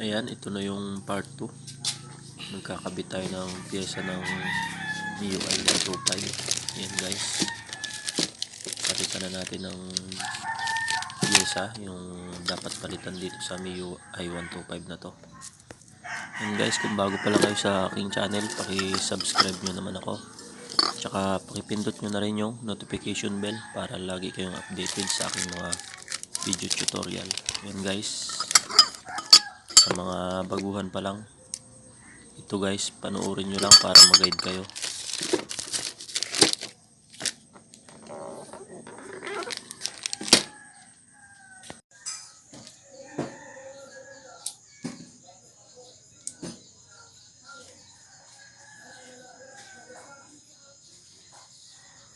Ayan, ito na yung part 2. Magkakabit tayo ng pyesa ng MIUI 125. Ayan guys. Palitan na natin ng pyesa, yung dapat palitan dito sa MIUI 125 na to. Ayan guys, kung bago pa lang kayo sa aking channel, paki-subscribe nyo naman ako. Tsaka pakipindot nyo na rin yung notification bell para lagi kayong updated sa aking mga video tutorial. Ayan guys, sa mga baguhan pa lang. Ito guys panoorin nyo lang para mag-guide kayo.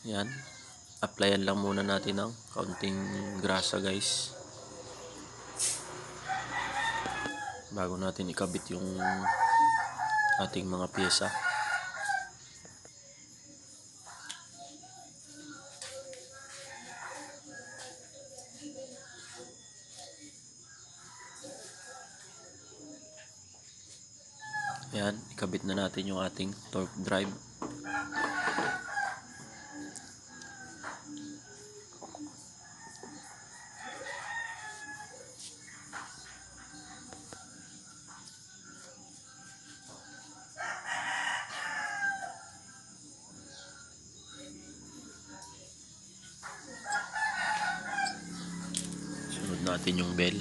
Yan. Applyan lang muna natin ng kaunting grasa guys bago natin ikabit yung ating mga pyesa. Yan, ikabit na natin yung ating torque drive. Sunod natin yung bell.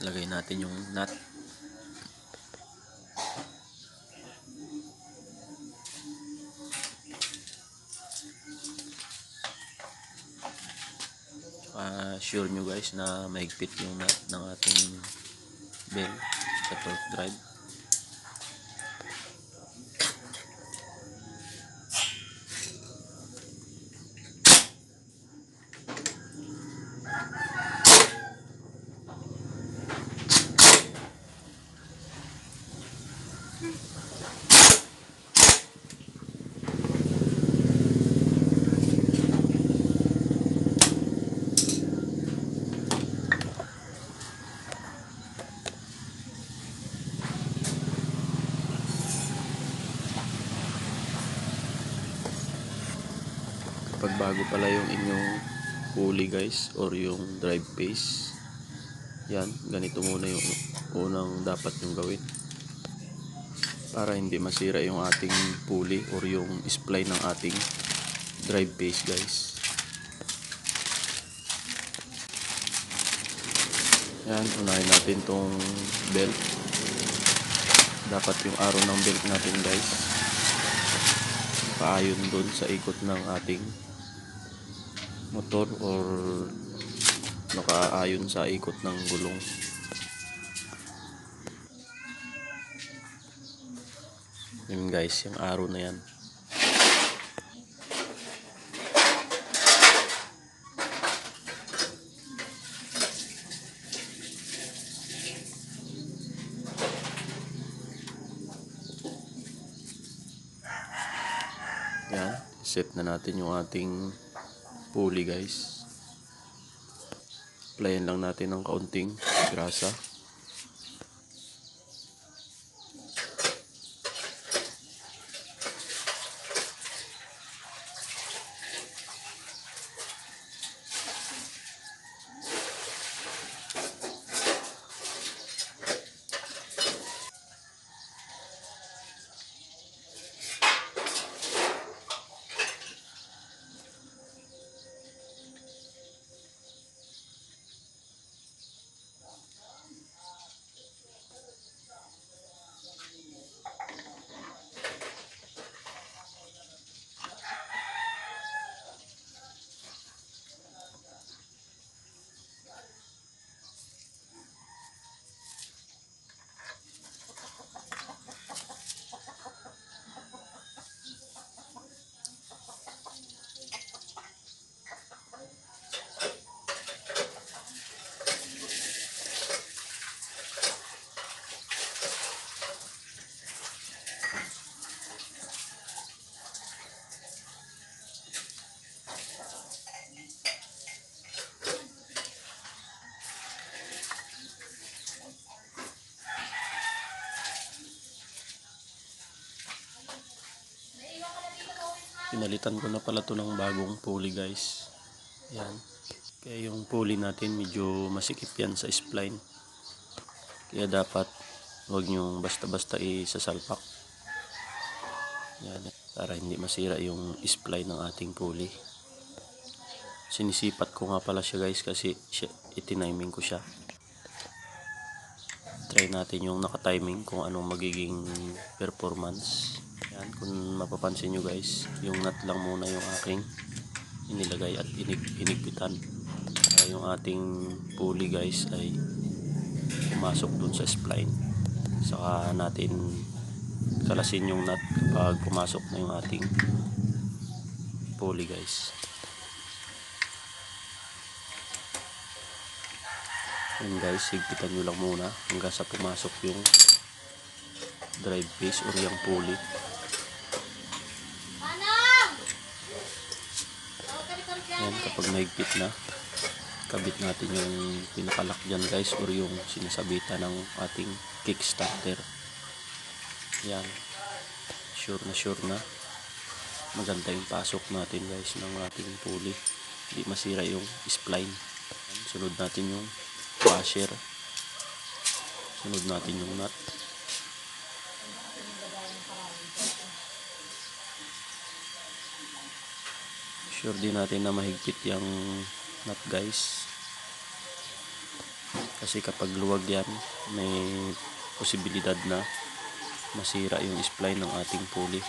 Lagay natin yung nut. Uh, sure nyo guys na mahigpit yung nut ng ating bell sa torque drive bago pala yung inyong pulley guys or yung drive phase yan ganito muna yung unang dapat yung gawin. Para hindi masira yung ating pulley or yung spline ng ating drive phase guys. Yan unahin natin tong belt. Dapat yung arrow ng belt natin guys. Paayon dun sa ikot ng ating motor or nakaayon sa ikot ng gulong? Yun guys yung arrow na yan. Yan set na natin yung ating pulley guys. Applyan lang natin ng kaunting grasa Pinalitan ko na pala to ng bagong pulley guys. Yan. Kaya yung pulley natin medyo masikip yan sa spline. Kaya dapat huwag nyong basta-basta isasalpak. Yan. Para hindi masira yung spline ng ating pulley. Sinisipat ko nga pala siya guys kasi siya, itiniming ko siya. Try natin yung naka-timing kung anong magiging performance. Yan, kung mapapansin nyo guys, yung nut lang muna yung aking inilagay at inig hinigpitan. Para yung ating pulley guys ay pumasok dun sa spline. Saka natin kalasin yung nut kapag pumasok na yung ating pulley guys. Yan guys, higpitan nyo lang muna hanggang sa pumasok yung drive piece or yung pulley. Yan, kapag mahigpit na, kabit natin yung pinakalak dyan guys or yung sinasabitan ng ating kickstarter. Yan. Sure na sure na. Maganda yung pasok natin guys ng ating pulley. Hindi masira yung spline. Sunod natin yung washer. Sunod natin yung nut. Sure din natin na mahigpit yung nut guys. Kasi kapag luwag yan, may posibilidad na masira yung spline ng ating pulley.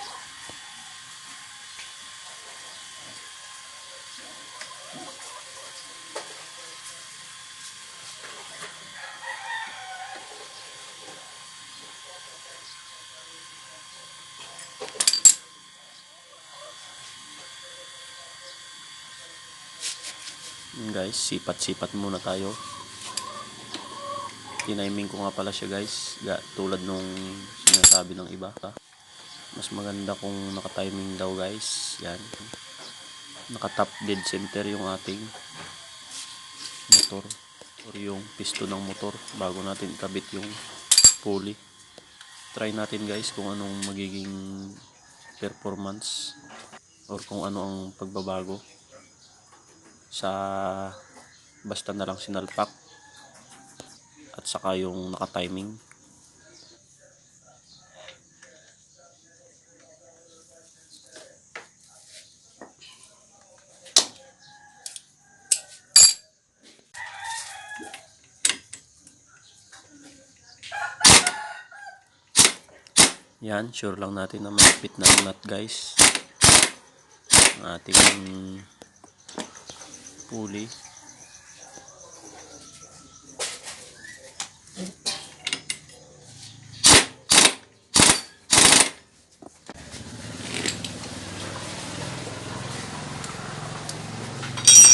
Guys, sipat-sipat muna tayo. Tiniming ko nga pala siya guys. Ga, tulad nung sinasabi ng iba. Ha? Mas maganda kung naka-timing daw guys. Yan. Naka-top dead center yung ating motor. Or yung piston ng motor bago natin kabit yung pulley. Try natin guys kung anong magiging performance or kung ano ang pagbabago sa basta na lang sinalpak. At saka yung naka-timing. Yan sure lang natin na malapit na nut guys. Ang ating pulley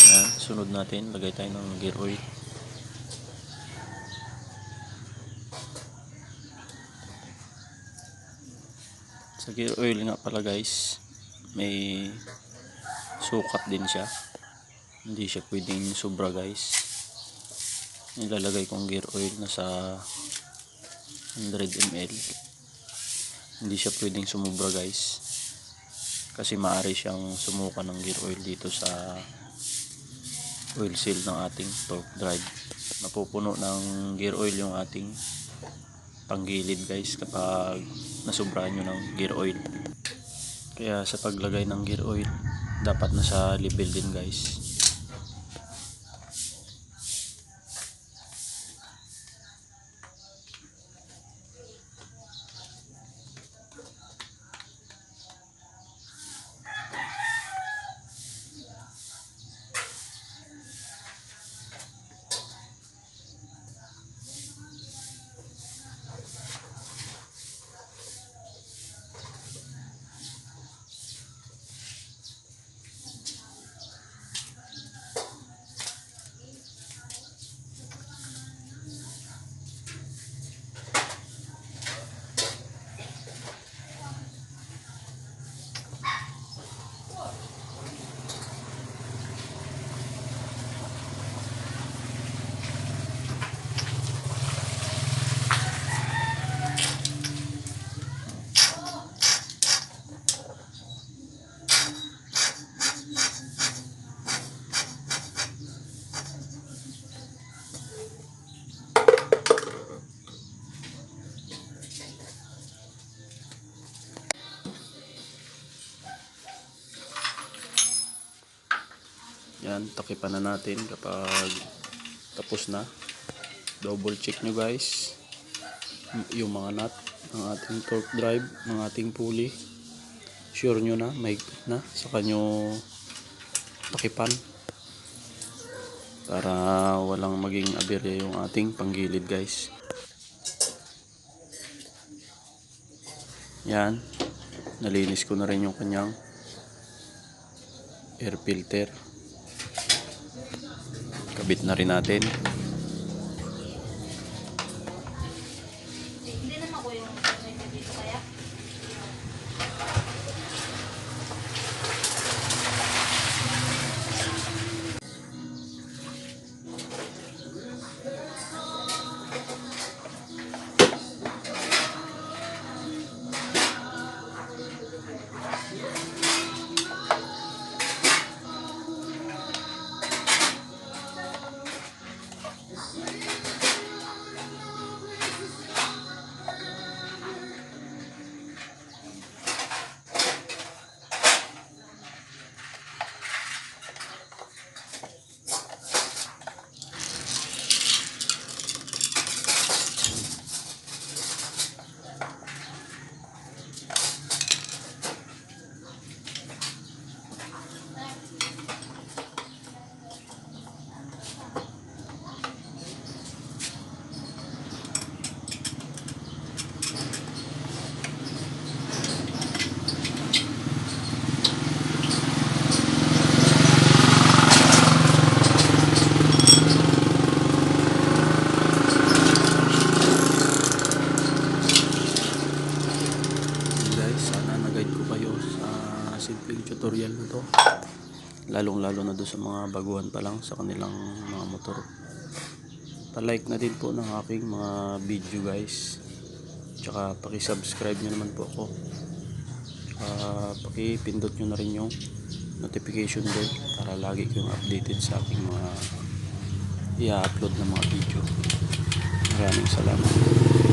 Yan, sunod natin, lagay tayo ng gear oil. Sa gear oil nga pala guys, may sukat din siya. Hindi siya pwedeng sobra guys. Nilalagay kong gear oil na sa 100 ml. Hindi siya pwedeng sumubra guys. Kasi maaari siyang sumuka ng gear oil dito sa oil seal ng ating torque drive. Napupuno ng gear oil yung ating panggilid guys kapag nasubrahan nyo ng gear oil. Kaya sa paglagay ng gear oil, dapat nasa level din guys. Yan, takipan na natin kapag tapos na. Double check nyo guys yung mga nut ng ating torque drive, ng ating pulley. Sure nyo na, may na, saka nyo takipan para walang maging aberya yung ating panggilid guys. Yan, nalinis ko na rin yung kanyang air filter. Kabit na rin natin. Lalo na doon sa mga baguhan pa lang sa kanilang mga motor. Pa-like na din po ng aking mga video guys. Tsaka paki-subscribe nyo naman po ako. Tsaka paki-pindot nyo na rin yung notification bell para lagi kayong updated sa aking mga i-upload na mga video. Maraming salamat.